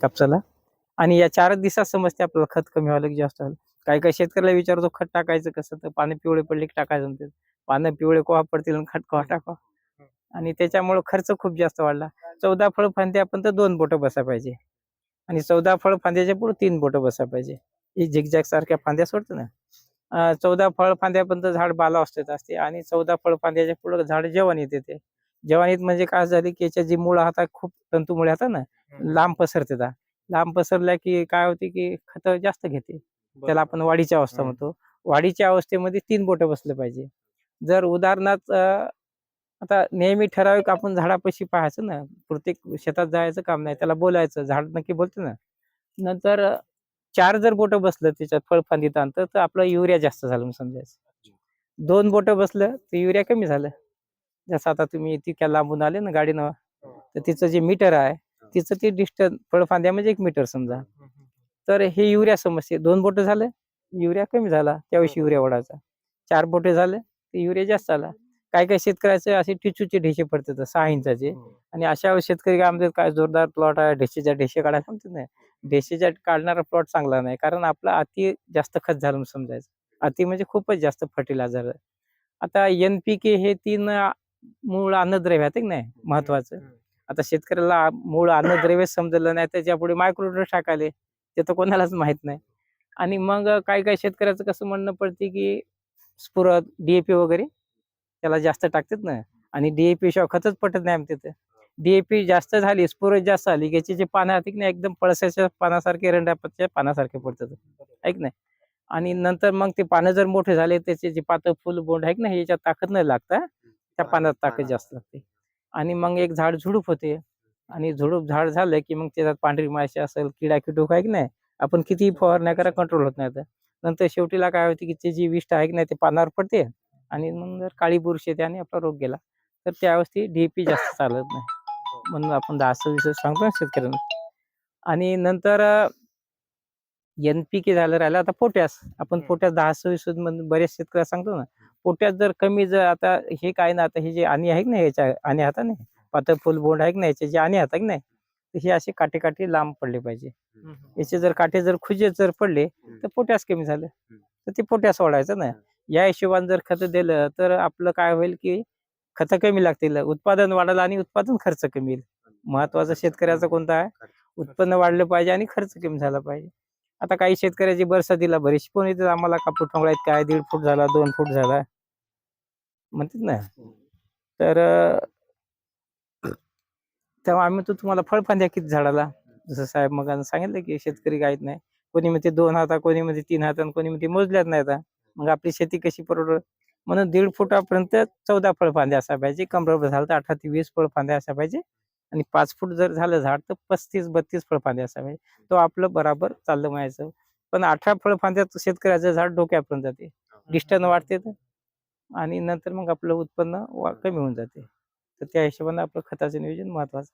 कापसाला. आणि या चार दिवसात समजते आपल्याला खत कमी व्हायला की जास्त व्हायला काही काही शेतकऱ्याला विचारतो खत टाकायचं कसं? तर पानं पिवळे पडले की टाकायचं म्हणते पानं पिवळे कोहा पडतील आणि खत कोहा टाका आणि त्याच्यामुळे खर्च खूप जास्त वाढला. चौदा फळ फांदे आपण तर दोन बोटं बसा पाहिजे. आणि चौदा फळ फांद्याच्या पुढे तीन बोटं बसा पाहिजे. ही झिगझॅग सारख्या फांद्या सोडतो ना? चौदा फळ फांद्यापर्यंत झाड बाला अवस्थेत असते. आणि चौदा फळ फांद्याच्या पुढे झाड जवानीत येते. जवानीत म्हणजे काय झाली की याच्या जी मुळं हातात खूप तंतुमुळे हातात ना? लांब पसरते. लांब पसरल्या की काय होते की खत जास्त घेते. त्याला आपण वाढीची अवस्था. म्हणतो. वाढीच्या अवस्थेमध्ये तीन बोटं बसलं पाहिजे. जर उदाहरणार्थ आता नेहमी ठराविक आपण झाडापाशी पाहायचं ना प्रत्येक शेतात जायचं काम नाही त्याला बोलायचं झाड नक्की बोलतो ना. नंतर चार जर बोटं बसलं त्याच्यात फळफांदीत अंतर तर आपलं युरिया जास्त झालं समजायचं. दोन बोटं बसलं तर युरिया कमी झालं. जसं आता तुम्ही तितक्या लांबून आले ना गाडीनं तर तिचं जे मीटर आहे तिचं ते डिस्टन्स फळफांद्या म्हणजे एक मीटर समजा. तर हे युरिया समजते दोन बोट झालं युरिया कमी झाला त्यावेळी युरिया वाढायचा चार बोटे झाले तर युरिया जास्त आला. काय काय शेतकऱ्याचे असे टिचूचे ढेसे पडतात सहा इंचाचे. आणि अशा वेळेस शेतकरी काय म्हणतात काय जोरदार प्लॉट आहे ढेशीच्या ढेसे काढायला म्हणतात नाही. ढेशीच्या काढणारा प्लॉट चांगला नाही कारण आपला अति जास्त खत झालं समजायचं. अति म्हणजे खूपच जास्त फर्टिलायझर. आता एन पी के हे तीन मूळ अन्नद्रव्य आहेत की नाही? महत्वाचं. आता शेतकऱ्याला मूळ अन्नद्रव्य समजलं नाही त्याच्या पुढे मायक्रोड्रस टाकाले ते तर कोणालाच माहीत नाही. आणि मग काही काही शेतकऱ्याचं कसं म्हणणं पडते की स्फुरत डीएपी वगैरे त्याला जास्त टाकतात ना. आणि डीएपी शिवाय खतच पटत नाही आमच्या तिथे डीएपी जास्त झाली स्फुरत जास्त आली की याचे जे पानं आहेत की नाही एकदम पळसाच्या पानासारखे रंडापच्या पानासारखे पडतात. ऐक नाही आणि नंतर मग ते पानं जर मोठे झाले त्याचे जे पातळ फुल बोंड आहे की नाही याच्यात ताकद नाही लागता त्या पानात ताकद जास्त लागते. आणि मग एक झाड झुडूप होते. आणि झुडूप झाड झालं की मग त्याच्यात पांढरी माशी असेल किडा किटूक आहे की नाही आपण कितीही फवारण्या करा कंट्रोल होत नाही तर. नंतर शेवटीला काय होते की त्याची विष्ट आहे की नाही ते पानावर पडते आणि मग जर काळी बुरशी येते आणि आपला रोग गेला तर त्यावेळेस डीपी जास्त चालत नाही. म्हणून आपण दहा सव्वीस सांगतो ना शेतकऱ्यांना. आणि नंतर एन पी के झालं राहिलं आता पोटॅस आपण. पोटॅस दहा सव्वीस बरेच शेतकऱ्या सांगतो ना पोटॅस जर कमी जर आता हे काय ना आता हे जे आणि आहे ना याच्या आणि आता नाही पातळ फुल बोंड आहे की नाही याचे जे आणि आता की नाही हे असे काटे काटे लांब पडले पाहिजे. याचे जर काटे जर खुजे जर पडले तर पोटॅस कमी झालं. तर ते पोटॅस वाढायचं ना. या हिशोबाने जर खत दिलं तर आपलं काय होईल की खत कमी लागतील उत्पादन वाढायला आणि उत्पादन खर्च कमी येईल. महत्वाचं शेतकऱ्याचं कोणतं आहे? उत्पन्न वाढलं पाहिजे आणि खर्च कमी झाला पाहिजे. आता काही शेतकऱ्याची बरसातीला बरीचशी पण येतात आम्हाला कापूस टोंगळ्यात काय दीड फूट झाला दोन फूट झाला. म्हणतात ना. तर अं, तेव्हा आम्ही तो तुम्हाला फळफांद्या किती झाडाला? जसं साहेब मग सांगितलं की शेतकरी गायत नाही. कोणी म्हणते दोन हाता कोणी म्हणते तीन हात कोणी म्हणते मोजल्याच नाही आता मग आपली शेती कशी परवड म्हणून दीड फुटापर्यंत चौदा फळफांद्या असा पाहिजे. कमरभर झालं तर अठरा ते वीस फळफांद्या असा पाहिजे. आणि पाच फूट जर झालं झाड तर पस्तीस बत्तीस फळफांद्या असा पाहिजे. तो आपलं बराबर चाललं म्हणायचं. पण अठरा फळफांद्यात शेतकऱ्याचं झाड डोक्यापर्यंत जाते. डिस्टन्स वाढते तर. आणि नंतर मग आपलं उत्पन्न वा- कमी होऊन जाते. तर त्या हिशोबाने आपलं खताचं नियोजन महत्वाचं